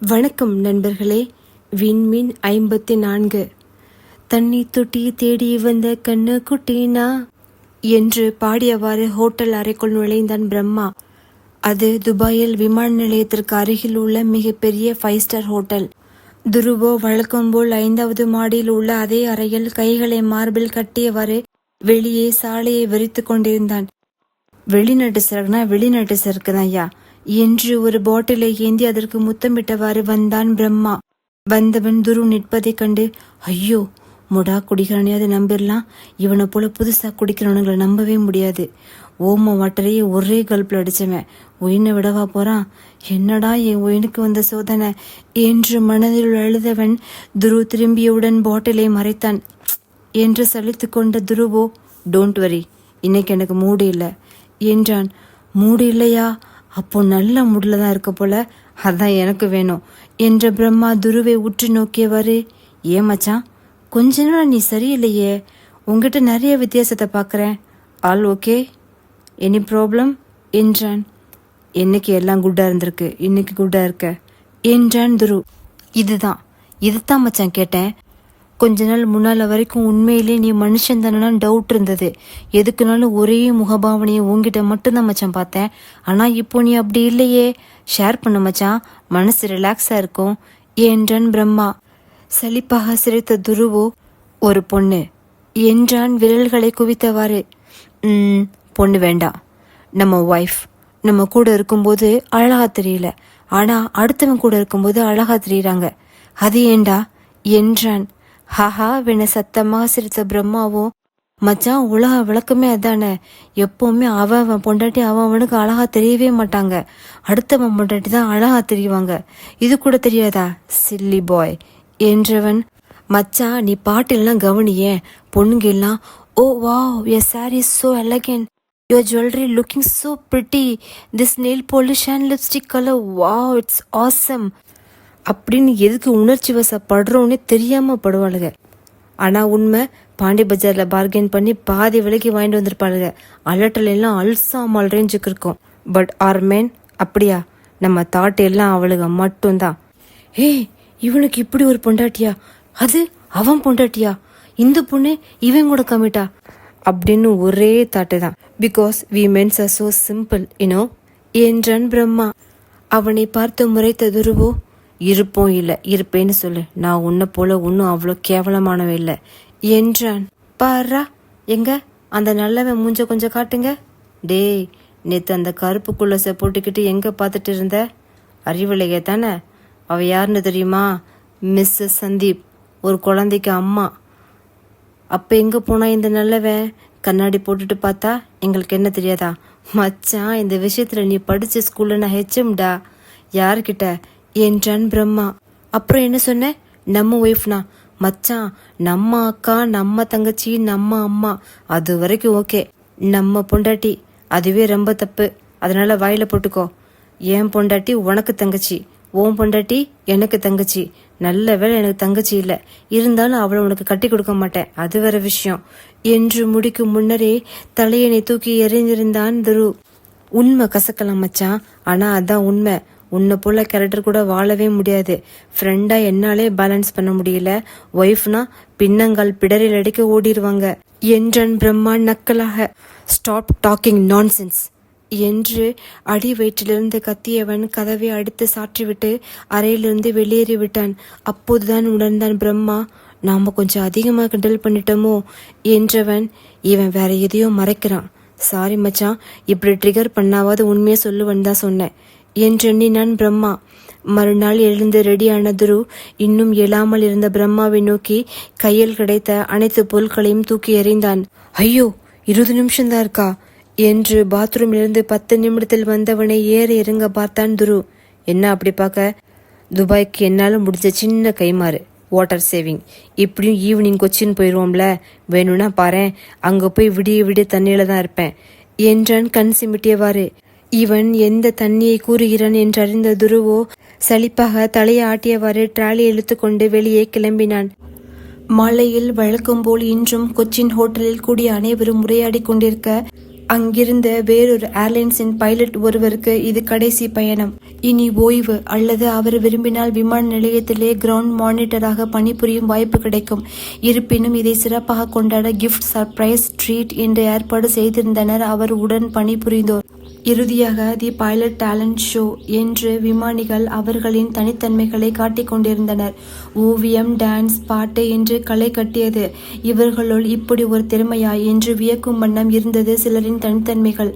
வணக்கம் நண்பர்களே. விண்மீன் ஐம்பத்தி நான்கு தண்ணி தொட்டி தேடி வந்த கண்ணு குட்டினா? என்று பாடியவாறு ஹோட்டல் அறைக்குள் நுழைந்தான் பிரம்மா. அது துபாயில் விமான நிலையத்திற்கு அருகில் உள்ள மிகப்பெரிய ஃபைவ் ஸ்டார் ஹோட்டல் துருவோ வழக்கம் போல் ஐந்தாவது மாடியில் உள்ள அதே அறையில் கைகளை மார்பில் கட்டியவாறு வெளியே சாலையை வெறித்து கொண்டிருந்தான். வெளிநாட்டு சரக்குனா வெளிநாட்டு சரக்கு ஐயா. என்று ஒரு பாட்டிலை ஏந்தி அதற்கு முத்தமிட்டவாறு வந்தான் பிரம்மா. வந்தவன் துரு நிற்பதைக் கண்டு ஐயோ முடா குடிக்கிறானே அதை நம்பிடலாம் இவனை போல புதுசா குடிக்கிறவனுங்களை நம்பவே முடியாது. ஓம வாட்டரையே ஒரே கல்பில் அடிச்சவன். ஒயினை விடவா போறான்? என்னடா என் ஒயினுக்கு வந்த சோதனை? என்று மனதில் அழுதவன் துரு திரும்பியவுடன் பாட்டிலை மறைத்தான். என்று சலித்து கொண்ட துருவோ டோன்ட் வரி இன்னைக்கு எனக்கு மூடு இல்லை. என்றான். மூடு இல்லையா? அப்போ நல்ல மூடில் தான் இருக்க போல. அதான் எனக்கு வேணும். என்ற பிரம்மா துருவை உற்று நோக்கியவாறு ஏன் மச்சான் கொஞ்ச நாள் நீ சரியில்லையே. உங்ககிட்ட நிறைய வித்தியாசத்தை பார்க்குறேன் ஆல் ஓகே? Any problem? என்றான். என்னைக்கு எல்லாம் குட்டாக இருந்திருக்கு? இன்னைக்கு குட்டாக இருக்க? என்றான் துரு. இதுதான் இதுதான் மச்சான் கேட்டேன். கொஞ்ச நாள் முன்னால வரைக்கும் உண்மையிலே நீ மனுஷன் தானே டவுட் இருந்தது. எதுக்குனாலும் ஒரே முகபாவனையை உங்ககிட்ட மட்டும்தான் மச்சான் பார்த்தேன். ஆனா இப்போ நீ அப்படி இல்லையே. ஷேர் பண்ண மச்சான். மனசு ரிலாக்ஸா இருக்கும். என்றான் பிரம்மா? சலிப்பாக சிரித்த துருவோ ஒரு பொண்ணு. என்றான் விரல்களை குவித்தவாறு? பொண்ணு வேண்டாம். நம்ம ஒய்ஃப் நம்ம கூட இருக்கும்போது அழகா தெரியல. ஆனா அடுத்தவன் கூட இருக்கும்போது அழகா தெரியறாங்க. அது ஏண்டா? என்றான் ஹஹா வென சத்தமாக சிரித்த பிரம்மாவும் மச்சான் உலக விளக்கமே அதானே. எப்பவுமே அவன் அவன் பொண்டாட்டி அவன் அவனுக்கு அழகா தெரியவே மாட்டாங்க. அடுத்தவன் பொண்டாட்டி தான் அழகா தெரியுவாங்க இது கூட தெரியாதா? சில்லி பாய் என்றவன் மச்சான் நீ பாட்டெல்லாம் கவனியே. பொண்ணுங்க எல்லாம் ஓ wow your sari so elegant your jewellery looking so pretty this nail nail and lipstick colour wow it's awesome அப்படின்னு எதுக்கு உணர்ச்சி வசப்படுறோன்னே தெரியாம படுவாளுங்க. ஆனா உண்மை பாண்டி பஜார்ல பார்கெயின் பண்ணி பாதி விலைக்கு வாங்கிட்டு வந்திருப்பாளுங்க. அலட்டல் எல்லாம் அல்சாமல் ரேஞ்சுக்கு இருக்கும். பட் ஆர் மேன் அப்படியா? நம்ம தாட் எல்லாம் அவளுங்க மட்டும்தான். ஏய் இவனுக்கு இப்படி ஒரு பொண்டாட்டியா? அது அவன் பொண்டாட்டியா? இந்த பொண்ணு இவன் கூட கமிட்டா? அப்படின்னு ஒரே தாட்டு தான் because we men's are so simple you know என்றான் பிரம்மா அவனை பார்த்து முறைத்த துருவோ? இருப்போம் இல்லை இருப்பேன்னு சொல்லு. நான் உன்னை போல ஒன்றும் அவ்வளோ கேவலமானவ இல்லை. என்றான். பாரா எங்க? அந்த நல்லவன் மூஞ்ச கொஞ்சம் காட்டுங்க. டேய் நேத்து அந்த கருப்பு குள்ளசை போட்டுக்கிட்டு எங்க பார்த்துட்டு இருந்த? அறிவிலையே தானே? அவ யாருன்னு தெரியுமா? மிஸ்ஸஸ் சந்தீப் ஒரு குழந்தைக்கு அம்மா. அப்போ எங்கே போனா இந்த நல்லவன்? கண்ணாடி போட்டுட்டு பார்த்தா எங்களுக்கு என்ன தெரியாதா? மச்சான் இந்த விஷயத்துல நீ படிச்ச ஸ்கூல்ல நான் ஹெச்எம்டா யார்கிட்ட? என்றான் பிரம்மா. அப்புறம் என்ன சொன்ன? நம்ம ஒய்ஃப்னா மச்சான் நம்ம அக்கா நம்ம தங்கச்சி நம்ம அம்மா. அது வரைக்கும் ஓகே நம்ம பொண்டாட்டி அதுவே ரொம்ப தப்பு. அதனால வாயில போட்டுக்கோ. என் பொண்டாட்டி உனக்கு தங்கச்சி ஓம் பொண்டாட்டி எனக்கு தங்கச்சி. நல்ல வேளை எனக்கு தங்கச்சி இல்ல. இருந்தாலும் அவளை உனக்கு கட்டி கொடுக்க மாட்டேன். அது வேற விஷயம். என்று முடிக்கும் முன்னரே தலையணை தூக்கி எறிந்திருந்தான் துரு. உண்மை கசக்கலாம் மச்சான். ஆனா அதான் உண்மை. உன்னை போல கேரக்டர் கூட வாழவே முடியாது. ஃப்ரெண்டா என்னாலே பேலன்ஸ் பண்ண முடியல. ஒய்ஃப்னா பின்னங்கால் பிடரில் அடிக்க ஓடிடுவாங்க என்றான் பிரம்மா நக்கலாக. ஸ்டாப் டாக்கிங் நான்சென்ஸ் என்று அடி வயிற்றிலிருந்து கத்தியவன் கதவை அடித்து சாற்றிவிட்டு அறையிலிருந்து வெளியேறி விட்டான். அப்போதுதான் உணர்ந்தான் பிரம்மா நாம கொஞ்சம் அதிகமாக கிண்டல் பண்ணிட்டோமோ? என்றவன் இவன் வேற எதையோ மறைக்கிறான். சாரி மச்சான் இப்படி ட்ரிகர் பண்ணாவது உண்மையை சொல்லுவன் தான் சொன்னேன். என்றெண்ணினான் பிரம்மா. மறுநாள் எழுந்து ரெடியான துரு இன்னும் எழாமல் இருந்த பிரம்மாவை நோக்கி கையில் கிடைத்த அனைத்து பொருட்களையும் தூக்கி எறிந்தான். ஐயோ இருபது நிமிஷம் தான் இருக்கா? என்று பாத்ரூமிலிருந்து பத்து நிமிடத்தில் வந்தவனை ஏற இறங்க பார்த்தான் துரு. என்ன அப்படி பார்க்க? துபாய்க்கு என்னால் முடிஞ்ச சின்ன கைமாறு வாட்டர் சேவிங் இப்படியும் ஈவினிங் கொச்சின் போயிடுவோம்ல வேணும்னா பாரேன். அங்கே போய் விடிய விடிய தண்ணியில் தான் இருப்பேன் என்றான் கண் சிமிட்டியவாறு. இவன் எந்த தண்ணியை கூறுகிறான் என்றறிந்த துருவோ சலிப்பாக தலையை ஆட்டியவாறு ட்ராலி இழுத்துக்கொண்டு வெளியே கிளம்பினான். மாலையில் வழக்கம் போல் இன்றும் கொச்சின் ஹோட்டலில் கூடிய அனைவரும் உரையாடி கொண்டிருக்க அங்கிருந்த வேறொரு ஏர்லைன்ஸின் பைலட் ஒருவருக்கு இது கடைசி பயணம். இனி ஓய்வு அல்லது அவர் விரும்பினால் விமான நிலையத்திலே கிரவுண்ட் மானிட்டராக பணிபுரியும் வாய்ப்பு கிடைக்கும். இருப்பினும் இதை சிறப்பாக கொண்டாட கிஃப்ட் சர்ப்ரைஸ் ட்ரீட் என்று ஏற்பாடு செய்திருந்தனர். அவர் உடன் பணிபுரிந்தோர். இறுதியாக தி பைலட் டேலண்ட் ஷோ என்று விமானிகள் அவர்களின் தனித்தன்மைகளை காட்டிக் கொண்டிருந்தனர். ஓவியம் டான்ஸ் பாட்டு என்று களை கட்டியது. இவர்களுள் இப்படி ஒரு திறமையா என்று வியக்கும் வண்ணம் இருந்தது. சிலரின் தனித்தன்மைகள்.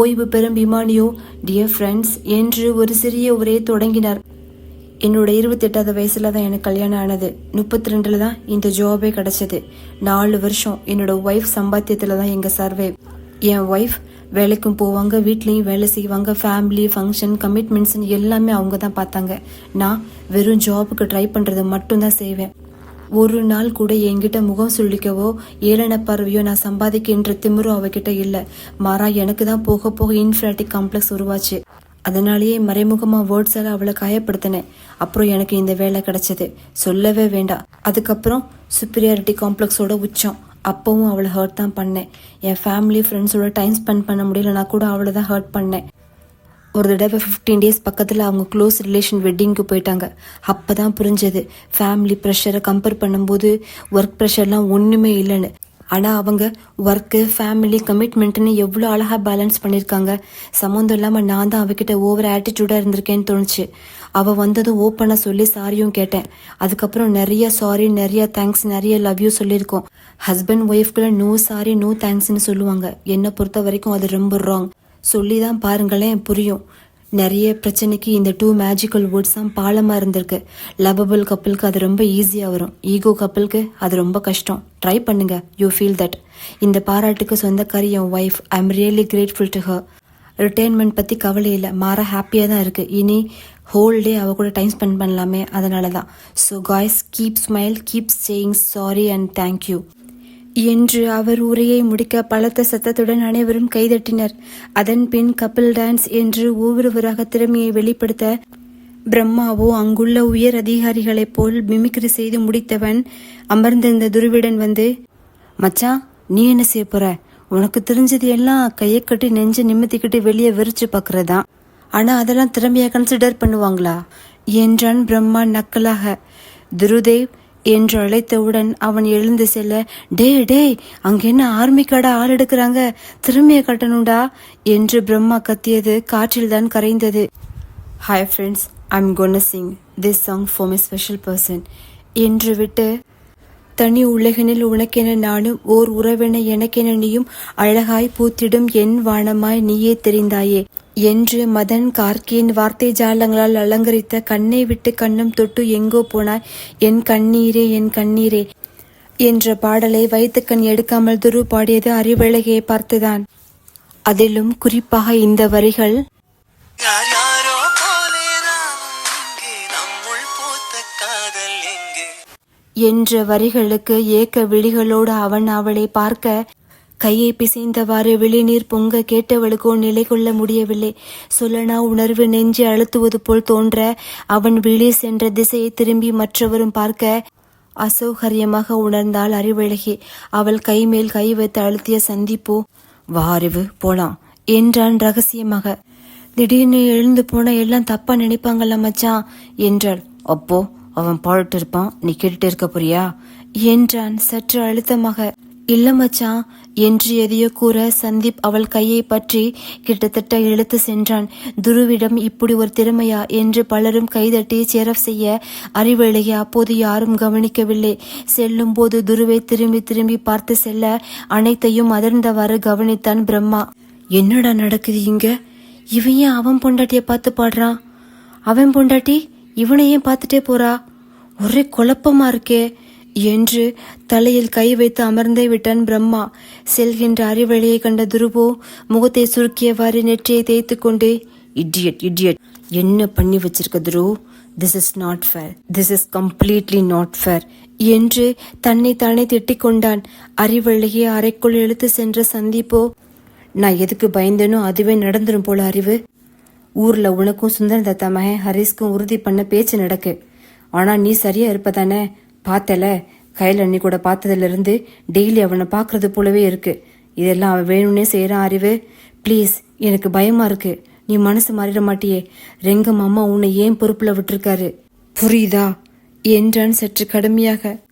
ஓய்வு பெறும் விமானியோ டியர் ஃப்ரெண்ட்ஸ் என்று ஒரு சிறிய உரையை தொடங்கினார். என்னோட இருபத்தெட்டாவது வயசுல தான் எனக்கு கல்யாணம் ஆனது. முப்பத்தி ரெண்டுல தான் இந்த ஜாபே கிடைச்சது. நாலு வருஷம் என்னோட ஒய்ஃப் சம்பாத்தியத்துல தான் எங்க சர்வே என் ஒய்ஃப் வேலைக்கும் போவாங்க வீட்லேயும் வேலை செய்வாங்க ஃபேமிலி ஃபங்க்ஷன் கமிட்மெண்ட்ஸ் எல்லாமே அவங்க தான் பார்த்தாங்க. நான் வெறும் ஜாபுக்கு ட்ரை பண்ணுறது மட்டும்தான் செய்வேன். ஒரு நாள் கூட என்கிட்ட முகம் சுழிக்கவோ ஏளன பார்வையோ நான் சம்பாதிக்கின்ற திமிரும் அவகிட்ட இல்லை. மாறா எனக்கு தான் போக போக இன்ஃபிராட்டிக் காம்ப்ளெக்ஸ் உருவாச்சு. அதனாலேயே மறைமுகமா வேர்ட்ஸால அவளை காயப்படுத்தினேன். அப்புறம் எனக்கு இந்த வேலை கிடைச்சது. சொல்லவே வேண்டாம். அதுக்கப்புறம் சுப்பீரியாரிட்டி காம்ப்ளெக்ஸோட உச்சம். அப்பவும் அவளை ஹர்ட் தான் பண்ணேன். என் ஃபேமிலி ஃப்ரெண்ட்ஸோட டைம் ஸ்பெண்ட் பண்ண முடியலனா கூட அவளை தான் ஹர்ட் பண்ணேன். ஒரு தடவை ஃபிஃப்டீன் டேஸ் பக்கத்தில் அவங்க க்ளோஸ் ரிலேஷன் வெட்டிங்க்கு போயிட்டாங்க. அப்போ தான் புரிஞ்சது. ஃபேமிலி ப்ரெஷரை கம்பேர் பண்ணும்போது ஒர்க் ப்ரெஷர்லாம் ஒன்றுமே இல்லைன்னு. ஆனால் அவங்க ஒர்க்கு ஃபேமிலி கமிட்மெண்ட்டுன்னு எவ்வளோ அழகாக பேலன்ஸ் பண்ணியிருக்காங்க. சம்மந்தம் இல்லாமல் நான் தான் அவகிட்ட ஓவர் ஆட்டிடியூடாக இருந்திருக்கேன்னு தோணுச்சு. அவள் வந்ததும் ஓப்பனாக சொல்லி சாரியும் கேட்டேன். அதுக்கப்புறம் நிறைய சாரி நிறைய தேங்க்ஸ் நிறைய லவ்யூ சொல்லியிருக்கோம். ஹஸ்பண்ட் ஒய்ஃப்குள்ள நோ சாரி நோ தேங்க்ஸ்னு சொல்லுவாங்க. என்னை பொறுத்த வரைக்கும் அது ரொம்ப ராங் சொல்லி தான் பாருங்களேன் புரியும். நிறைய பிரச்சனைக்கு இந்த டூ மேஜிக்கல் வேர்ட்ஸ் தான் பாலமாக இருந்திருக்கு. லவபிள் கப்பலுக்கு அது ரொம்ப ஈஸியாக வரும். ஈகோ கப்பலுக்கு அது ரொம்ப கஷ்டம். ட்ரை பண்ணுங்க. யூ ஃபீல் தட் இந்த பாராட்டுக்கு சொந்தக்காரி என் wife I am really grateful to her retirement பற்றி கவலை இல்லை. மாற ஹாப்பியாக தான் இருக்குது இனி ஹோல் டே அவ கூட டைம் ஸ்பெண்ட் பண்ணலாமே. அதனால தான் so guys keep smile keep saying sorry and thank you என்று அவர் உரையை முடிக்க பலத்த சத்தத்துடன் அனைவரும் கைதட்டினர். அதன் பின் கபில் டான்ஸ் என்று ஒவ்வொருவராக திறமையை வெளிப்படுத்த பிரம்மாவோ அங்குள்ள உயர் அதிகாரிகளைப் போல் மிமிக்ரி செய்து முடித்தவன் அமர்ந்திருந்த துருவிடன் வந்து மச்சான் நீ என்ன செய்ய போற? உனக்கு தெரிஞ்சது எல்லாம் கையை கட்டி நெஞ்சு நிமித்திக்கிட்டு வெளியே விரிச்சு பார்க்கறதுதான் ஆனா அதெல்லாம் திறமையா கன்சிடர் பண்ணுவாங்களா? என்றான் பிரம்மா நக்கலாக. துருதேவ் என்று அழைத்தவுடன் அவன் எழுந்து செல்ல டே டேய் அங்கே என்ன ஆர்மிக்காட ஆள் எடுக்கிறாங்க? திரும்பிய கட்டணும்டா என்று பிரம்மா கத்தியது காற்றில்தான் கரைந்தது. Hi friends I'm gonna sing this song for my special person என்று விட்டு தனி உலகினில் உனக்கென நானும் ஓர் உறவென எனக்கென நீயும் அழகாய் பூத்திடும் என் வானமாய் நீயே தெரிந்தாயே. என்று மதன் கார்கியின் வார்த்தை ஜாலங்களால் அலங்கரித்த கண்ணை விட்டு கண்ணம் தொட்டு எங்கோ போனாய். என் கண்ணீரே என் கண்ணீரே என்ற பாடலை வைத்துக்கண் எடுக்காமல் துரு பாடியது அறிவழகையை பார்த்துதான். அதிலும் குறிப்பாக இந்த வரிகள் என்ற வரிகளுக்கு ஏக்க விழிகளோடு அவன் அவளை பார்க்க கையை பிசைந்தவாறு விழிநீர் பொங்க கேட்டவளுக்கோ நிலை கொள்ள முடியவில்லை. சொல்லனா உணர்வு நெஞ்சு அழுத்துவது போல் தோன்ற அவன் விழி சென்ற திசையை திரும்பி மற்றவரும் பார்க்க அசௌகரியமாக உணர்ந்தாள் அறிவழகி அவள் கை மேல் கை வைத்து அழுத்திய சந்திப்போ வா அறிவு போலாம் என்றான் ரகசியமாக. திடீர்னு எழுந்து போனா எல்லாம் தப்பா நினைப்பாங்கல்ல மச்சான் என்றாள். அப்போ அவன் பாடிட்டு இருப்பான் நீ கேட்டுட்டு இருக்க போறியா? என்றான் சற்று அழுத்தமாக. இல்ல மச்சான் என்று எதையோ கூற சந்தீப் அவள் கையை பற்றி கிட்டத்தட்ட இழுத்து சென்றான். துருவிடம் இப்படி ஒரு திறமையா? என்று பலரும் கைதட்டி சேரப் செய்ய அறிவழகி அப்போது யாரும் கவனிக்கவில்லை. செல்லும் போது துருவை திரும்பி திரும்பி பார்த்து செல்ல அனைத்தையும் அதிர்ந்தவாறு கவனித்தான் பிரம்மா. என்னடா நடக்குது இங்க? இவன் ஏன் அவன் பொண்டாட்டிய பார்த்து பாடுறான்? அவன் பொண்டாட்டி இவனையும் பார்த்துட்டே போறா. ஒரே குழப்பமா இருக்கே. என்று தலையில் கை வைத்து அமர்ந்தே விட்டான் பிரம்மா. செல்கின்ற அறிவழியை கண்ட துருவோ முகத்தை சுருக்கியவாறு நெற்றியை தேய்த்து கொண்டே இடியட் இடியட் என்ன பண்ணி வச்சிருக்க Dhuru? This is not fair this is completely not fair என்று தன்னை தானே திட்டிக் கொண்டான். அறிவழியை அறைக்குள் இழுத்து சென்ற சந்திப்போ நான் எதுக்கு பயந்தேனோ அதுவே நடந்துரும் போல அறிவு. ஊர்ல உனக்கும் சுந்தர தத்தா மகன் ஹரிஸ்க்கும் உறுதி பண்ண பேச்சு நடக்கு. ஆனா நீ சரியா இருப்பதானே? பார்த்தல. கையில் அண்ணி கூட பார்த்ததுல இருந்து டெய்லி அவனை பார்க்கறது போலவே இருக்கு. இதெல்லாம் அவன் வேணும்னே செய்கிறான் அறிவு. ப்ளீஸ் எனக்கு பயமா இருக்கு. நீ மனசு மாறிட மாட்டியே. ரெங்கம் அம்மா உன்னை ஏன் பொறுப்புல விட்டுருக்காரு? புரியுதா? என்றான் சற்று கடுமையாக.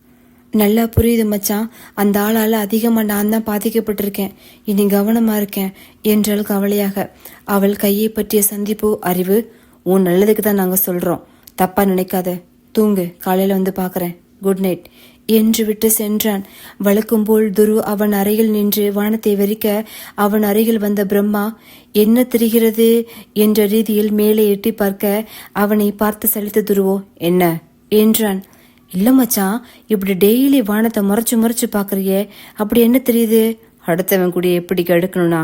நல்லா புரியுது மச்சான். அந்த ஆளால் அதிகமாக நான் தான் பாதிக்கப்பட்டிருக்கேன். இனி கவனமாக இருக்கேன் என்றால் கவலையாக. அவள் கையை பற்றிய சந்திப்பு அறிவு உன் நல்லதுக்கு தான் நாங்கள் சொல்கிறோம் தப்பா நினைக்காத. தூங்கு. காலையில் வந்து பார்க்குறேன் குட் நைட் என்று விட்டு சென்றான். வழக்கம் போல் துரு அவன் அருகில் நின்று வானத்தை வெறிக்க அவன் அருகில் வந்த பிரம்மா என்ன தெரிகிறது? என்ற ரீதியில் மேலே எட்டி பார்க்க அவனை பார்த்து சலித்த துருவோ என்ன? என்றான். இல்லை மச்சான் இப்படி டெய்லி வானத்தை முறைச்சு முறைச்சு பார்க்குறியே அப்படி என்ன தெரியுது? அடுத்தவன் கூட எப்படி கெடுக்கணும்னா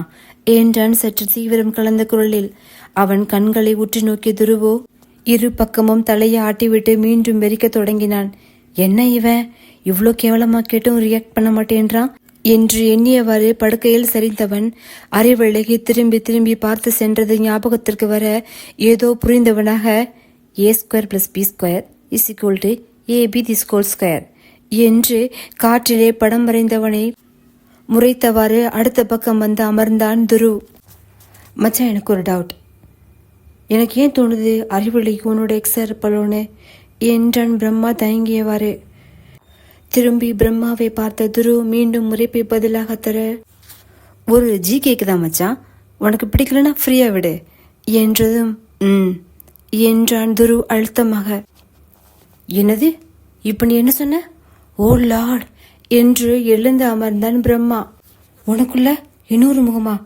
என்றான் சற்று தீவிரம் கலந்த குரலில் அவன் கண்களை உற்று நோக்கிய துருவோ? இரு பக்கமும் தலையை ஆட்டிவிட்டு மீண்டும் வெறிக்க தொடங்கினான். என்ன இவன்? இவ்வளோ கேவலமா கேட்டும் ரியாக்ட் பண்ண மாட்டேன்றான்? என்று எண்ணியவாறு படுக்கையில் சரிந்தவன் அறிவழகி திரும்பி திரும்பி பார்த்து சென்றது ஞாபகத்திற்கு வர ஏதோ புரிந்தவனாக A square plus B square is equal to A B the ஸ்கோல் square என்று காற்றிலே படம் வரைந்தவனை முறைத்தவாறு அடுத்த பக்கம் வந்து அமர்ந்தான் துரு. மச்சான் எனக்கு ஒரு டவுட் எனக்கு ஏன் தோணுது அறிவொளிக்கு உன்னோட எக்ஸா இருப்பலோன்னு என்றான் பிரம்மா தயங்கியவாறு. திரும்பி பிரம்மாவை பார்த்த துரு மீண்டும் முறைப்பை பதிலாக தர ஒரு ஜி தான் மச்சான். உனக்கு பிடிக்கலனா ஃப்ரீயா விடு. என்றதும் ம் என்றான் துரு அழுத்தமாக. என்னது? இப்போ நீ என்ன சொன்ன? ஓ லார்ட் என்று எழுந்து அமர்ந்தான் பிரம்மா. உனக்குள்ள இன்னொரு முகமா?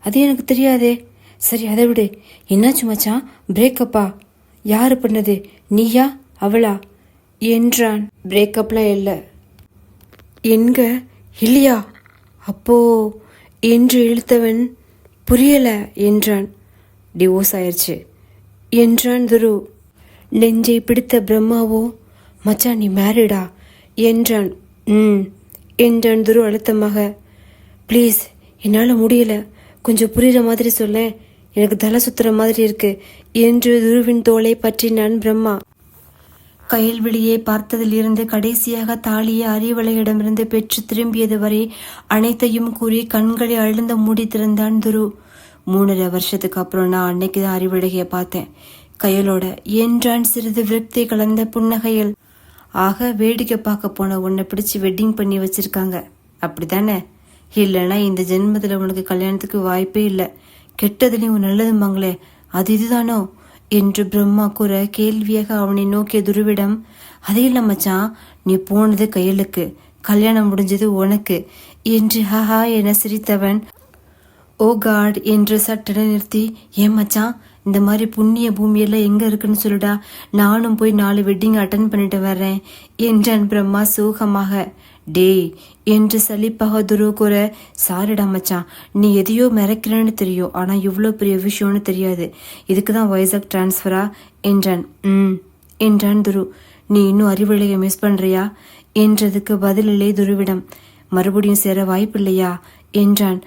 அது எனக்கு தெரியாதே. சரி அதை விடு. என்னாச்சு மச்சான்? பிரேக்கப்பா யாரு பண்ணது? நீயா? அவளா? என்றான். பிரேக்கப்லாம் இல்லை. என்க இல்லையா? அப்போ? என்று இழுத்தவன் புரியல என்றான். டிவோர்ஸ் ஆயிடுச்சு என்றான் துரு. நெஞ்சை பிடித்த பிரம்மாவோ? மச்சான் நீ மேரிடா என்றான். ம். என்றான் துரு அழுத்தமாக. ப்ளீஸ் என்னால் முடியல. கொஞ்சம் புரிகிற மாதிரி சொல்ல. எனக்கு தலை சுத்துற மாதிரி இருக்கு என்று துருவின் தோலை பற்றினான் பிரம்மா. கயல்விழியை பார்த்ததிலிருந்து கடைசியாக தாலியை அறிவளையிடமிருந்து பெற்று திரும்பியது வரை அனைத்தையும் கூறி கண்களை அழுந்த மூடி திறந்தான் துரு. மூணரை வருஷத்துக்கு அப்புறம் நான் அன்னைக்கு தான் அறிவழகிய பார்த்தேன். கையலோட என்றான் சிறிது விரக்தி கலந்த புன்னகையில். ஆக வேடிக்கை பார்க்க போன உன்னை பிடிச்சி வெட்டிங் பண்ணி வச்சிருக்காங்க. அப்படிதானே இல்லைன்னா இந்த ஜென்மத்தில் உனக்கு கல்யாணத்துக்கு வாய்ப்பே இல்லை. கெட்டதுலேயும் நல்லதும்பாங்களே அது இதுதானோ? என்று பிரம்மா கூற கேள்வியாக அவனை நோக்கிய துருவிடம் அதே இல்லை மச்சான் நீ போனது கையலுக்கு கல்யாணம் முடிஞ்சது உனக்கு. என்று ஹஹா என சிரித்தவன் ஓ காட் என்று சட்டென நிறுத்தி ஏன் மச்சான் இந்த மாதிரி புண்ணிய பூமியெல்லாம் எங்க இருக்குன்னு சொல்லுடா. நானும் போய் நாலு வெட்டிங் அட்டன் பண்ணிட்டு வர்றேன். என்றான் பிரம்மா சோகமாக. டேய் என்று சலிப்பாக துரு கூற சாரிடா மச்சான் நீ எதையோ மிரக்கிறேன்னு தெரியும். ஆனா இவ்வளோ பெரிய விஷயம்னு தெரியாது. இதுக்கு தான் வைசாக் டிரான்ஸ்ஃபரா என்றான். ம் என்றான் துரு. நீ இன்னும் அறிவுலையை மிஸ் பண்றியா? என்றதுக்கு பதிலில்லை துருவிடம். மறுபடியும் சேர வாய்ப்பில்லையா? என்றான்.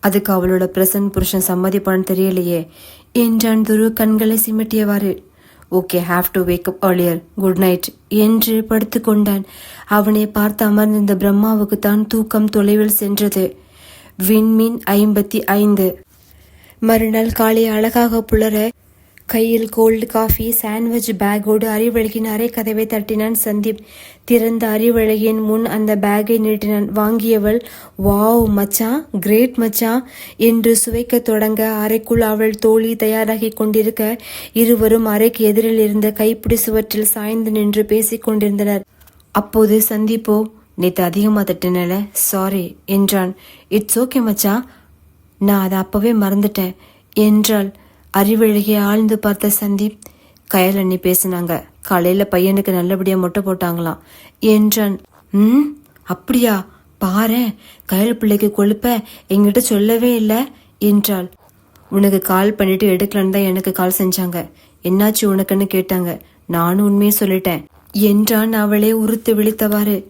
அதுக்கு அவளோட பிரசன்ட் புருஷன் சம்மதிப்பான்னு தெரியலையே. என்றான் துரு கண்களை சிமிட்டியவாறு okay have to wake up earlier. Good night என்று படுத்து கொண்டான். அவனை பார்த்து அமர்ந்திருந்த பிரம்மாவுக்கு தான் தூக்கம் தொலைவில் சென்றது. விண்மீன் ஐம்பத்தி ஐந்து. மறுநாள் காலை அழகாக புலர கையில் கோல்டு காஃபி சாண்ட்விச் பேக்கோடு அறிவழகின் அரை கதவை தட்டினான் சந்தீப். திறந்த அறிவழகின் முன் அந்த பேக்கை நீட்டினான். வாங்கியவள் வாவ் மச்சான் கிரேட் மச்சான் என்று சுவைக்க தொடங்க அறைக்குள் அவள் தோழி தயாராகி கொண்டிருக்க இருவரும் அறைக்கு எதிரில் இருந்த கைப்பிடி சுவற்றில் சாய்ந்து நின்று பேசிக் கொண்டிருந்தனர். அப்போது சந்தீப்போ நேத்து அதிகமாக தட்டினல சாரி என்றான். இட்ஸ் ஓகே மச்சா நான் அதை அப்பவே மறந்துட்டேன் என்றாள். அறிவழகிய ஆழ்ந்து பார்த்த சந்தீப் கயல் அண்ணி பேசினாங்க. காலையில பையனுக்கு நல்லபடியா மொட்டை போட்டாங்களாம். என்றான். ம் அப்படியா? பாரு கயல் பிள்ளைக்கு கொழுப்ப எங்கிட்ட சொல்லவே இல்லை. என்றாள். உனக்கு கால் பண்ணிட்டு எடுக்கலன்னு தான் எனக்கு கால் செஞ்சாங்க. என்னாச்சு உனக்குன்னு கேட்டாங்க. நானும் உண்மையை சொல்லிட்டேன். என்றான். அவளே உறுத்து விழித்தவாறு.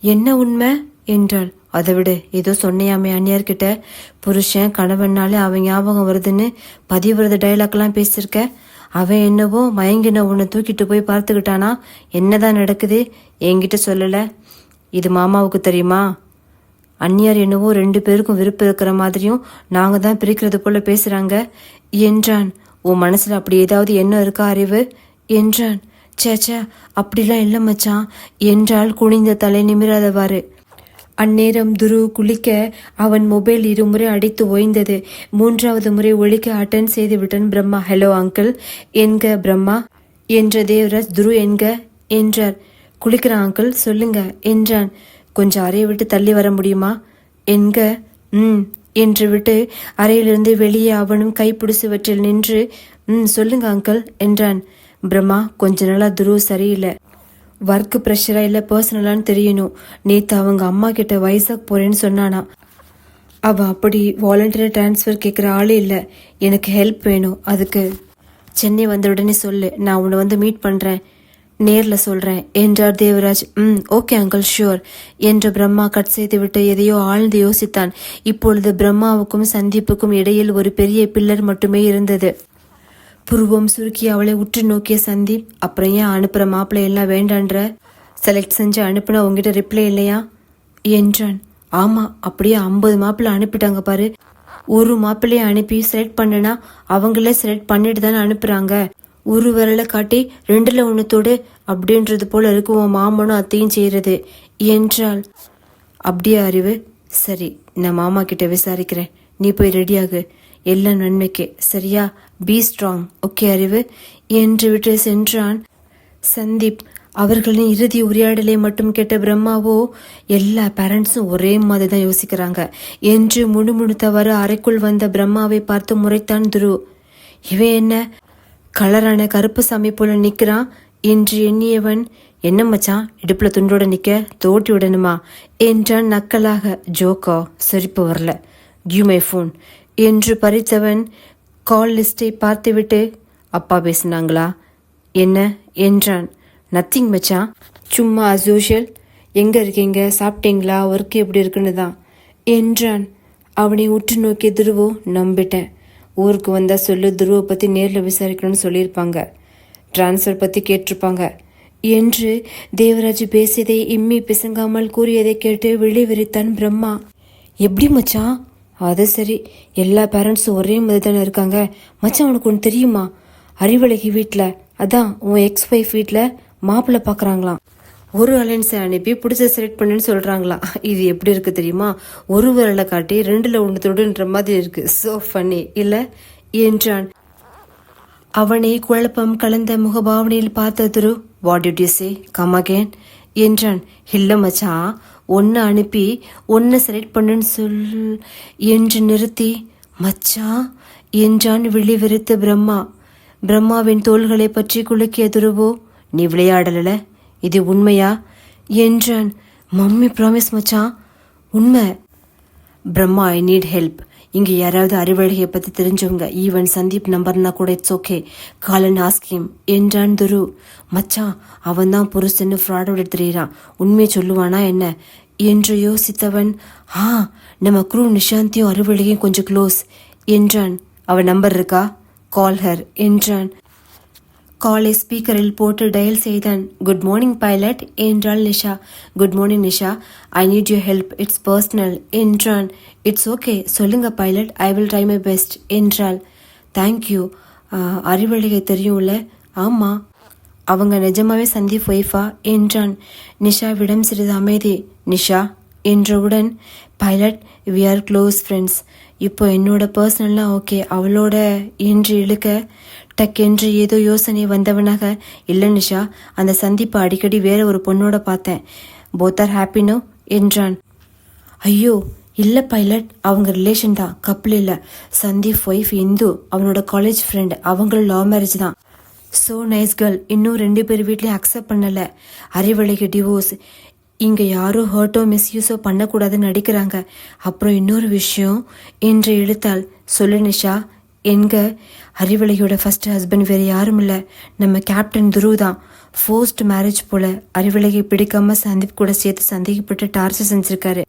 என்ன உண்மை? என்றாள். அதை விடு. ஏதோ சொன்னையாமே அந்நியார்கிட்ட. புருஷன் கணவன்னாலே அவன் ஞாபகம் வருதுன்னு பதிவிரத டைலாக்லாம் பேசியிருக்க அவன் என்னவோ மயங்கின உன்னை தூக்கிட்டு போய் பார்த்துக்கிட்டானா? என்னதான் நடக்குது? என்கிட்ட சொல்லலை. இது மாமாவுக்கு தெரியுமா? அந்நியார் என்னவோ ரெண்டு பேருக்கும் விருப்பம் இருக்கிற மாதிரியும் நாங்கள் தான் பிரிக்கிறது போல பேசுகிறாங்க என்றான். உன் மனசில் அப்படி ஏதாவது எண்ணம் இருக்கா அறிவு? என்றான். சேச்சா அப்படிலாம் இல்லை மச்சான். என்றால் குனிந்த தலை நிமிராதவாறு. அந்நேரம் துரு குளிக்க அவன் மொபைல் இருமுறை அடித்து ஓய்ந்தது. மூன்றாவது முறை ஒழிக்க அட்டன் செய்து விட்டான் பிரம்மா. ஹலோ அங்கிள் என்க பிரம்மா. என்ற தேவராஜ். துரு என்க? என்றார். குளிக்கிறான் அங்கிள் சொல்லுங்க. என்றான். கொஞ்சம் அறையை விட்டு தள்ளி வர முடியுமா? என்க. ம். என்று விட்டு அறையிலிருந்து வெளியே அவனும் கைப்பிடிசுவற்றில் நின்று ம் சொல்லுங்க அங்கிள் என்றான். பிரம்மா கொஞ்ச நாளா துரு சரியில்லை. ஒர்க் ப்ரெஷரா இல்ல பர்சனலான்னு தெரியணும். நேத்து அவங்க அம்மா கிட்ட வைசாக் போறேன்னு சொன்னானா. அவ அப்படி வாலண்டியர் டிரான்ஸ்ஃபர் கேட்குற ஆளே இல்லை. எனக்கு ஹெல்ப் வேணும். அதுக்கு சென்னை வந்த உடனே சொல்லு. நான் உன்னை வந்து மீட் பண்றேன். நேர்ல சொல்றேன். என்றார் தேவராஜ். ம் ஓகே அங்கிள் ஷூர் என்று பிரம்மா கட் செய்துவிட்டு எதையோ ஆழ்ந்து யோசித்தான். இப்பொழுது பிரம்மாவுக்கும் சந்தீப்புக்கும் இடையில் ஒரு பெரிய பில்லர் மட்டுமே இருந்தது. புருவம் சுருக்கி அவளை உற்று நோக்கிய சந்தீப் அப்புறம் ஏன் அனுப்புற மாப்பிள்ளை எல்லாம் வேண்டான்ற? செலக்ட் செஞ்சு அனுப்புனா உங்ககிட்ட ரிப்ளை இல்லையா? என்றான். ஆமா அப்படியே ஐம்பது மாப்பிள்ளை அனுப்பிட்டாங்க பாரு. ஒரு மாப்பிள்ளைய அனுப்பி செலக்ட் பண்ணனா அவங்களே செலக்ட் பண்ணிட்டு தானே அனுப்புறாங்க. ஒரு விரலை காட்டி ரெண்டுல தொடு அப்படின்றது போல இருக்கும் உன் மாமனும் அத்தையும் செய்யறது என்றால் அப்படியே அறிவு. சரி நான் மாமா கிட்ட விசாரிக்கிறேன். நீ போய் ரெடியாகு எல்லாம் நன்மைக்கு. சரியா? பி ஸ்ட்ராங் ஓகே அறிவு. என்று விட்டு சென்றான் சந்தீப். அவர்களின் இறுதி உரையாடலை மட்டும் கேட்ட பிரம்மாவோ எல்லா பேரண்ட்ஸும் ஒரே மாதிரி தான் யோசிக்கிறாங்க என்று முணுமுணுத்தவாறு அறைக்குள் வந்த பிரம்மாவை பார்த்து முறைத்தான் துரு. இவன் என்ன? கலரான கருப்பு சாமி போல நிற்கிறான்? என்று எண்ணியவன் என்ன மச்சான் இடுப்புல துண்டோட நிக்க தோட்டி விடணுமா? என்றான் நக்கலாக. ஜோக்கா சிரிப்பு வரல. கியூ மை ஃபோன் என்று பறித்தவன் கால் லிஸ்டை பார்த்துவிட்டு அப்பா பேசினாங்களா? என்ன? என்றான். நத்திங் மச்சான். சும்மா அஸ் யூஷுவல் எங்கே இருக்கீங்க? சாப்பிட்டீங்களா? ஒர்க் எப்படி இருக்குன்னு தான். என்றான். அவனை உற்று நோக்கிய துருவோ? நம்பிட்டேன். ஊருக்கு வந்தால் சொல்லு. துருவை பற்றி நேரில் விசாரிக்கணும்னு சொல்லியிருப்பாங்க. டிரான்ஸ்ஃபர் பற்றி கேட்டிருப்பாங்க. என்று தேவராஜ் பேசியதை இம்மி பிசங்காமல் கூறியதை கேட்டு விழிவிரித்தான் பிரம்மா. எப்படி மச்சான்? அது சரி. எல்லா பேரண்ட்ஸும் ஒரே மாதிரி தானே இருக்காங்க. மச்சான் உனக்கு ஒன்று தெரியுமா? அறிவழகி வீட்டில் அதான் உன் எக்ஸ் ஒய்ஃப் வீட்டில் மாப்பிள்ளை பார்க்குறாங்களாம் ஒரு அலைன்ஸை அனுப்பி பிடிச்ச செலக்ட் பண்ணுன்னு சொல்கிறாங்களாம் இது எப்படி இருக்குது தெரியுமா? ஒரு விரலை காட்டி ரெண்டில் ஒன்று தொடுன்ற மாதிரி இருக்குது ஸோ ஃபன்னி இல்லை? என்றான். அவனை குழப்பம் கலந்த முகபாவனையில் பார்த்த Dhuru what you say come again என்றான். இல்லை மச்சான். ஒன்று அனுப்பி ஒன்று செலக்ட் பண்ணுன்னு சொல் என்று நிறுத்தி மச்சான் என்றான் விழிவிரித்த பிரம்மா. பிரம்மாவின் தோள்களை பற்றி குலுக்கிய துருவோ நீ விளையாடல இது உண்மையா? என்றான். மம்மி ப்ராமிஸ் மச்சான் உண்மை. பிரம்மா ஐ நீட் ஹெல்ப் இங்கே யாராவது அறிவழகையை பற்றி தெரிஞ்சவங்க ஈவன் சந்தீப் நம்பர்னா கூட இட்ஸ் ஓகே காலன் ஆஸ்கிம் என்றான் துரு. மச்சான் அவன் தான் புருஷன்னு ஃப்ராடோட தெரியிறான் உண்மையை சொல்லுவானா என்ன? என்று யோசித்தவன் ஆ நம்ம குரு நிஷாந்தியும் அறிவழகையும் கொஞ்சம் க்ளோஸ் என்றான். அவன் நம்பர் இருக்கா? கால் ஹர் என்றான். காலை ஸ்பீக்கரில் போட்டு டயல் செய்தான். குட் மார்னிங் பைலட் என்றாள் Nisha. Good morning Nisha. I need you help it's personal என்றான். இட்ஸ் ஓகே சொல்லுங்க pilot I will try my best என்றாள். தேங்க்யூ அறிவழிகை தெரியும்ல? ஆமாம் அவங்க நிஜமாவே சந்தீப் ஒய்ஃபா என்றான். நிஷாவிடம் சிறிது அமைதி. நிஷா என்றவுடன் pilot we are close friends இப்போ என்னோட பர்சனல்லாம் ஓகே அவளோட என்று இழுக்க டக்கென்று ஏதோ யோசனை வந்தவனாக இல்லை நிஷா அந்த சந்திப்பை அடிக்கடி வேற ஒரு பொண்ணோட பார்த்தேன். போத் ஆர் ஹாப்பினோ என்றான். ஐயோ இல்லை பைலட் அவங்க ரிலேஷன் தான் கப்பல் இல்லை. சந்தீப் ஒய்ஃப் இந்து அவனோட காலேஜ் ஃப்ரெண்ட் அவங்களும் லவ் மேரேஜ் தான். ஸோ நைஸ் கேர்ள் இன்னும் ரெண்டு பேர் வீட்லேயும் அக்செப்ட் பண்ணலை. அறிவலைக்கு டிவோர்ஸ் இங்கே யாரும் ஹர்ட்டோ மிஸ்யூஸோ பண்ணக்கூடாதுன்னு நடிக்கிறாங்க. அப்புறம் இன்னொரு விஷயம் என்று இழுத்தால் சொல்லு நிஷா எங்க? அறிவலையோட ஃபர்ஸ்ட் ஹஸ்பண்ட் வேறு யாரும் இல்லை. நம்ம கேப்டன் துரு தான். ஃபோர்ஸ்ட் மேரேஜ் போல அறிவலையை பிடிக்காம சந்தீப் கூட சேர்த்து சந்தேகப்பட்டு டார்ச்சர் செஞ்சிருக்காரு.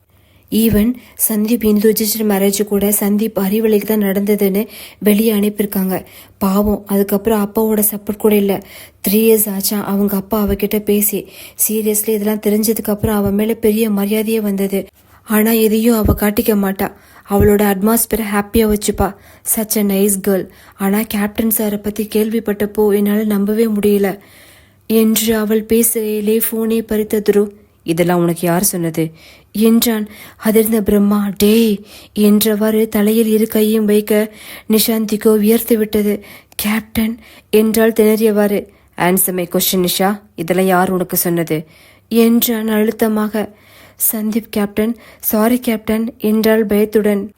Even Sandeep Indhu register marriage கூட சந்தீப் அறிவலைக்கு தான் நடந்ததுன்னு வெளியே அனுப்பியிருக்காங்க. பாவம் அதுக்கப்புறம் அப்பாவோட சப்போர்ட் கூட இல்லை. த்ரீ இயர்ஸ் ஆச்சா அவங்க அப்பா அவகிட்ட பேசி சீரியஸ்லி இதெல்லாம் தெரிஞ்சதுக்கப்புறம் அவன் மேலே பெரிய மரியாதையே வந்தது. ஆனால் எதையும் அவள் காட்டிக்க மாட்டா. அவளோட அட்மாஸ்பியரை ஹாப்பியாக வச்சுப்பா. சச் அ நைஸ் கேர்ள் ஆனால் கேப்டன் சாரை பற்றி கேள்விப்பட்டப்போ என்னால் நம்பவே முடியல. என்று அவள் பேசுகையிலே ஃபோனே பறித்த துரு இதெல்லாம் உனக்கு யார் சொன்னது? என்றான். அதிர்ந்த பிரம்மா டேய் என்றவாறு தலையில் இரு கையும் வைக்க நிஷாந்திக்கோ உயர்த்து விட்டது. கேப்டன் என்றால் திணறியவாறு. Answer my question Nisha. இதெல்லாம் யார் உனக்கு சொன்னது? என்றான் அழுத்தமாக. சந்தீப் கேப்டன் சாரி கேப்டன் என்றாள் பயத்துடன்.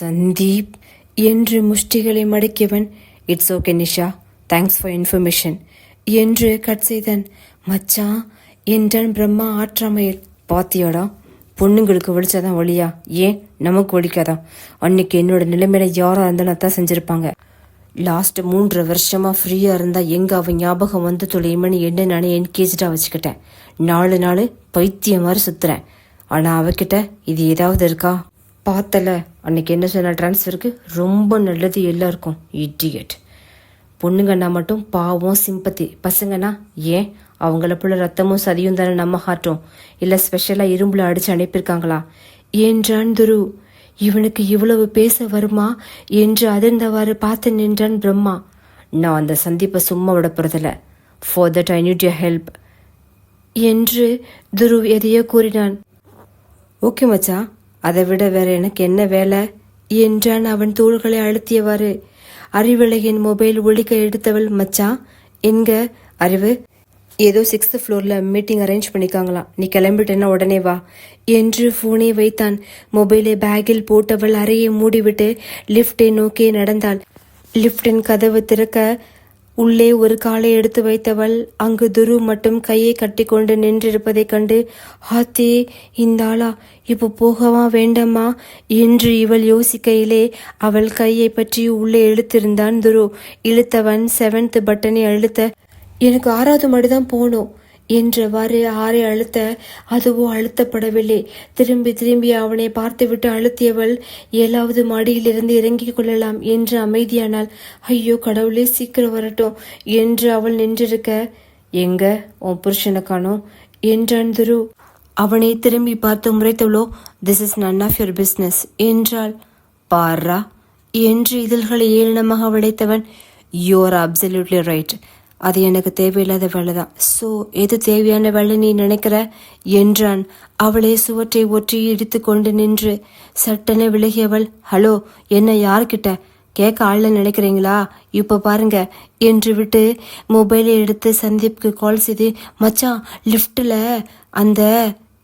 சந்தீப் என்று முஷ்டிகளை மடக்கியவன். It's okay Nisha. Thanks for information என்று கட் செய்தான். மச்சான் என்றான் பிரம்மா ஆற்றாமையில் பாத்தியாடா? பொண்ணுங்களுக்கு வலிச்சாதான் வழியா ஏன்? நமக்கு ஒழிக்காதா அன்னைக்கு என்னோட நிலைமையில யாரா இருந்தாலும் அதான் செஞ்சிருப்பாங்க. லாஸ்ட் மூன்றரை வருஷமா ஃப்ரீயா இருந்தா எங்க அவன் ஞாபகம் வந்து தொலையுமனு என்ன நானே என்கேஜா வச்சுக்கிட்டேன். நாலு நாள் பைத்தியம் மாதிரி சுத்துறேன். ஆனா அவகிட்ட இது ஏதாவது இருக்கா? பார்த்தல. அன்னைக்கு என்ன சொன்ன டிரான்ஸ்ஃபருக்கு ரொம்ப நல்லது எல்லாருக்கும். இடியட் பொண்ணுங்கன்னா மட்டும் பாவம் சிம்பத்தி பசங்கன்னா ஏன்? அவங்கள போல ரத்தமும் சதியும் தானே நம்ம ஹார்ட்டும் இல்லை ஸ்பெஷலாக இரும்புல அடிச்சு அனுப்பியிருக்காங்களா என்றான் துரு இவனுக்கு இவ்வளவு பேச வருமா? என்று அதிர்ந்தவாறு பார்த்து நின்றான் பிரம்மா. நான் அந்த சந்திப்பை சும்மா விட போறதில்ல. For that I need your help என்று துரு எதையோ கூறினான். ஓகே மச்சா அதை விட வேற எனக்கு என்ன வேலை? என்றான் அவன் தோள்களை அழுத்தியவாறு. அறிவிலையின் மொபைல் ஒழிக்க எடுத்தவள் மச்சான் என்க அறிவு? ஏதோ சிக்ஸ்த் ஃப்ளோர்ல மீட்டிங் அரேஞ்ச் பண்ணிக்காங்களாம். நீ கிளம்பிட்டேன்னா உடனே வா என்று போனை வைத்தான். மொபைலை பேக்கில் போட்டவள் அறையை மூடிவிட்டு லிஃப்டை நோக்கி நடந்தாள். லிஃப்டின் கதவு திறக்க உள்ளே ஒரு காலை எடுத்து வைத்தவள் அங்கு துரு மட்டும் கையை கட்டிக்கொண்டு நின்றிருப்பதைக் கண்டு ஹாத்தே இந்த ஆளா? இப்போ போகவா வேண்டாமா? என்று இவள் யோசிக்கையிலே அவள் கையை பற்றி உள்ளே இழுத்திருந்தான் துரு. இழுத்தவன் செவன்த் பட்டனை அழுத்த எனக்கு ஆறாவது மாடி தான் போகணும் என்றவாறு ஆரை அழுத்த அதுவோ அழுத்தப்படவில்லை. திரும்பி திரும்பி அவனை பார்த்துவிட்டு அழுத்தியவள் ஏழாவது மாடியிலிருந்து இறங்கிக் கொள்ளலாம் என்று அமைதியானாள் ஐயோ கடவுளே சீக்கிரம் வரட்டும் என்று அவள் நின்றிருக்க எங்க உன் புருஷனை காணோம் என்றான் துரு. அவனை திரும்பி பார்த்து முறைத்தவளோ this is none of your business என்றாள். பாரா என்று இதழ்களை ஏளனமாக விளைத்தவன் யூஆர் அப்சல்யூட்லி ரைட் அது எனக்கு தேவையில்லாத வேலை தான் ஸோ எது தேவையான வேலை நீ நினைக்கிற? என்றான். அவளே சுவற்றை ஒற்றி இடித்து கொண்டு நின்று சட்டென விலகியவள் ஹலோ என்ன யார்கிட்ட? கேட்க ஆள்ல நினைக்கிறீங்களா? இப்போ பாருங்க என்று விட்டு மொபைலை எடுத்து சந்தீப்க்கு கால் செய்து மச்சான் லிஃப்ட்டில் அந்த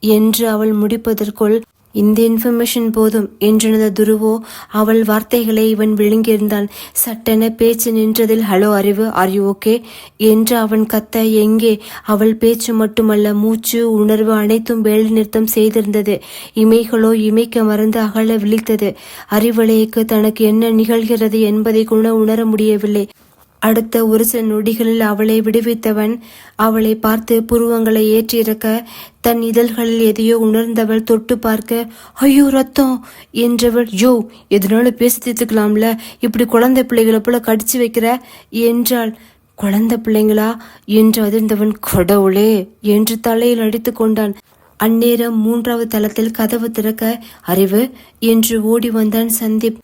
என்று அவள் முடிப்பதற்குள் இந்த இன்ஃபர்மேஷன் போதும் என்றனது துருவோ அவள் வார்த்தைகளை இவன் விழுங்கியிருந்தான் சட்டென பேச்சு நின்றதில் hello Arivu are you okay என்று அவன் கத்த எங்கே? அவள் பேச்சு மட்டுமல்ல மூச்சு உணர்வு அனைத்தும் வேலை நிறுத்தம் செய்திருந்தது. இமைகளோ இமைக்க மறந்து அகல விழித்தது. அறிவளைக்கு தனக்கு என்ன நிகழ்கிறது என்பதை கூட உணர முடியவில்லை. அடுத்த ஒரு சில நொடிகளில் அவளை விடுவித்தவன் அவளை பார்த்து புருவங்களை ஏற்றிறக்க தன் இதழ்களில் எதையோ உணர்ந்தவள் தொட்டு பார்க்க ஐயோ ரத்தம்! என்றவள் யோ எதனால பேசி தீர்த்துக்கலாம்ல இப்படி குழந்தை பிள்ளைகளை போல கடிச்சு வைக்கிற? என்றாள். குழந்தை பிள்ளைங்களா? என்று அதிர்ந்தவன் கடவுளே! என்று தலையில் அடித்து கொண்டான். அந்நேரம் மூன்றாவது தளத்தில் கதவு திறக்க அறிவு! என்று ஓடி வந்தான் சந்தீப்.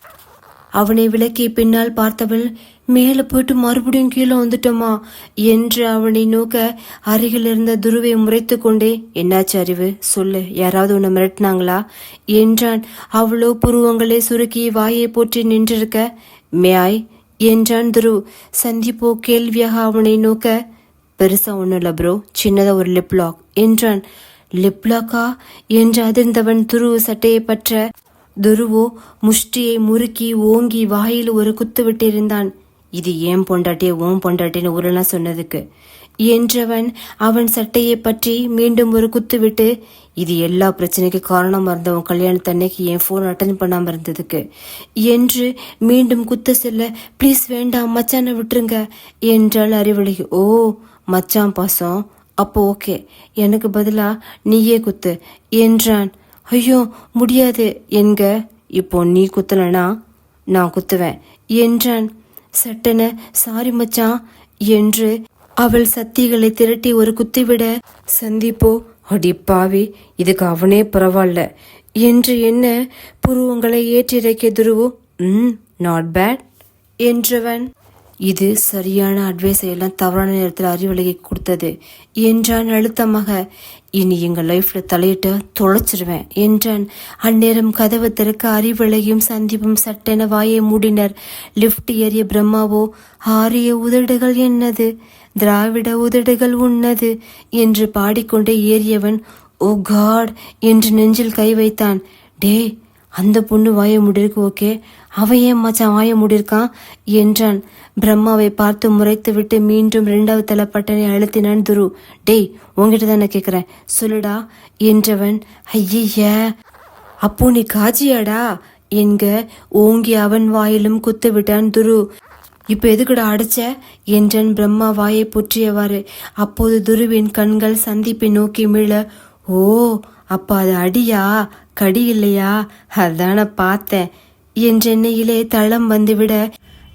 அவனை விலக்கி பின்னால் பார்த்தவள் மேலே போயிட்டு மறுபடியும் கீழே வந்துட்டோமா? என்று அவனை நோக்க அருகில் இருந்த துருவை முறைத்து கொண்டே என்னாச்சு அறிவு? சொல்லு. யாராவது உன்னை மிரட்டினாங்களா? என்றான். அவளோ புருவங்களை சுருக்கி வாயை போற்றி நின்றிருக்க மேய் என்றான் துரு. சந்திப்போ கேள்வியாக அவனை நோக்க பெருசா ஒன்றும் இல்லை ப்ரோ. சின்னதா ஒரு லிப் லாக் என்றான். லிப் லாக்கா என்று அதிர்ந்தவன் துரு சட்டையை பற்ற துருவோ முஷ்டியை முறுக்கி ஓங்கி வாயில் ஒரு குத்து விட்டிருந்தான். இது ஏன் பொண்டாட்டி ஓம் பொண்டாட்டின்னு உருளலாம் சொன்னதுக்கு? என்றவன் அவன் சட்டையை பற்றி மீண்டும் ஒரு குத்து விட்டு இது எல்லா பிரச்சனைக்கு காரணமா இருந்த உன் கல்யாணத்தன்னைக்கு என் ஃபோன் அட்டன் பண்ணாம இருந்ததுக்கு? என்று மீண்டும் குத்த செல்ல ப்ளீஸ் வேண்டாம் மச்சானை விட்டுருங்க என்றால் அறிவழகி ஓ மச்சான் பாசம். அப்போ ஓகே. எனக்கு பதிலா நீயே குத்து என்றான். ஐயோ முடியாது. என்க இப்போ நீ குத்தலனா நான் குத்துவேன் என்றான். சட்டென சாரி மச்சான் என்று அவள் சத்திகளை திரட்டி ஒரு குத்திவிட சந்திப்போ அடி பாவி இதுக்கு அவனே பரவாயில்ல என்று என்ன புருவங்களை ஏற்றிறக்கிய துருவு ம் நாட் பேட் என்றவன் இது சரியான அட்வைஸை எல்லாம் தவறான நேரத்தில் அறிவுலகை கொடுத்தது என்றான் அழுத்தமாக. இனி எங்கள் லைஃப்ல தலையிட்டு தொலைச்சிருவேன் என்றான். அந்நேரம் கதவு திறக்க அறிவுலகையும் சந்தீபும் சட்டென வாயை மூடினர். லிஃப்ட் ஏறிய பிரம்மாவோ ஆரிய உதடுகள் என்னது? திராவிட உதடுகள் உன்னது? என்று பாடிக்கொண்டே ஏறியவன் ஓ காட்! என்று நெஞ்சில் கை வைத்தான். டே அந்த பொண்ணு வாயை முடிருக்கு ஓகே? அவன் ஏன் மச்சான் வாய முடிருக்கான் என்றான். பிரம்மாவை பார்த்து முறைத்து விட்டு மீண்டும் இரண்டாவது தலப்பட்டனை அழுத்தினான் துரு. டேய் உங்ககிட்ட தானே கேட்குறேன் சொல்லுடா என்றவன் ஐய அப்போ நீ காஜியாடா? என்க ஓங்கி அவன் வாயிலும் குத்து விட்டான் துரு. இப்ப எதுக்குடா அடைச்ச? என்றன் பிரம்மா வாயை புற்றியவாறு. அப்போது துருவின் கண்கள் சந்திப்பை நோக்கி மீள ஓ அப்ப அது அடியா? கடி இல்லையா? அதான பார்த்தேன். என்றென்னையிலே தளம் வந்துவிட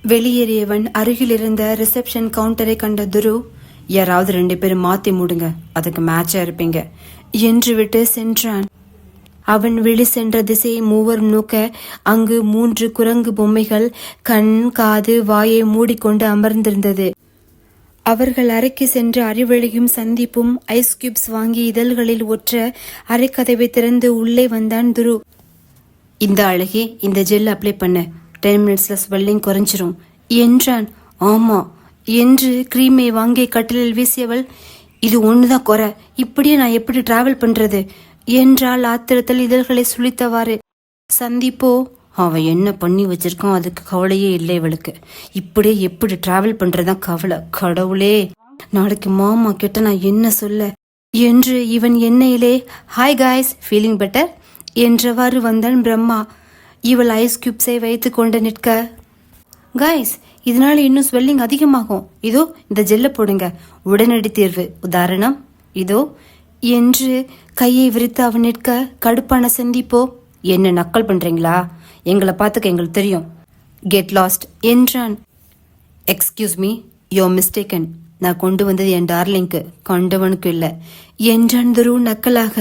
வெளியேறியவன் அருகில் இருந்த ரிசப்ஷன் கவுண்டரை கண்ட துரு யாராவது ரெண்டு பேரும் மாத்தி மூடுங்க அதுக்கு மேட்சா இருப்பீங்க என்று விட்டு சென்றான். அவன் விழி சென்ற திசையை மூவர் நோக்க அங்கு மூன்று குரங்கு பொம்மைகள் கண் காது வாயை மூடிக்கொண்டு அமர்ந்திருந்தது. அவர்கள் அறைக்கு சென்று அறிவழியும் சந்திப்பும் ஐஸ் கியூப்ஸ் வாங்கி இதழ்களில் ஒற்ற அரைக்கதவை திறந்து உள்ளே வந்தான் துரு. இந்த அழகே இந்த ஜெல் அப்ளை பண்ண. டென் மினிட்ஸில் ஸ்வெல்லிங் குறைஞ்சிரும். என்றான். ஆமாம் என்று கிரீமை வாங்கி கட்டிலில் வீசியவள் இது ஒன்று தான் குறை. இப்படியே நான் எப்படி டிராவல் பண்ணுறது என்றால் ஆத்திரத்தில் இதழ்களை சுளித்தவாறு சந்திப்போ அவன் என்ன பண்ணி வச்சிருக்கான் அதுக்கு கவலையே இல்லை இவளுக்கு. இப்படியே எப்படி டிராவல் பண்றதா கவலை. கடவுளே. நாளைக்கு மாமா கிட்ட நான் என்ன சொல்ல? என்று இவன் எண்ணெயிலே ஹாய் காய்ஸ் ஃபீலிங் பெட்டர் என்றவாறு வந்தான் பிரம்மா. இவள் ஐஸ் கியூப்ஸை வைத்து கொண்டு நிற்க. காய்ஸ் இதனால இன்னும் ஸ்வெல்லிங் அதிகமாகும். இதோ இந்த ஜெல்ல போடுங்க. உடனடி தீர்வு. உதாரணம் இதோ என்று கையை விரித்து அவன் நிற்க. கடுப்பான சந்திப்போ என்ன நக்கல் பண்றீங்களா? எங்களை பார்த்துக்க எங்களுக்கு தெரியும். கெட் லாஸ்ட் என்றான். எக்ஸ்கியூஸ் மீ யோ மிஸ்டேக்கன் நான் கொண்டு வந்தது என் டார்லிங்க்கு கண்டவனுக்கு இல்லை என்றான் துரு நக்கலாக.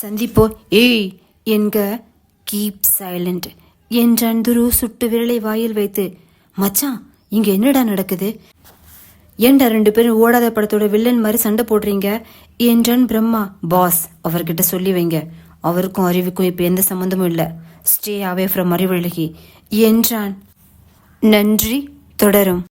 சந்திப்போ ஏய் என்க கீப் சைலண்ட் என்றான் துரு சுட்டு விரலை வாயில் வைத்து மச்சான் இங்க என்னடா நடக்குது? ஏன்டா ரெண்டு பேரும் ஓடாத படத்தோட வில்லன் மாதிரி சண்டை போடுறீங்க? என்றான் பிரம்மா பாஸ் அவர்கிட்ட சொல்லி வைங்க. அவருக்கும் அறிவுக்கும் இப்போ எந்த சம்மந்தமும் இல்லை. Stay away from Arivazhagi. என்றான் நன்றி தொடரும்.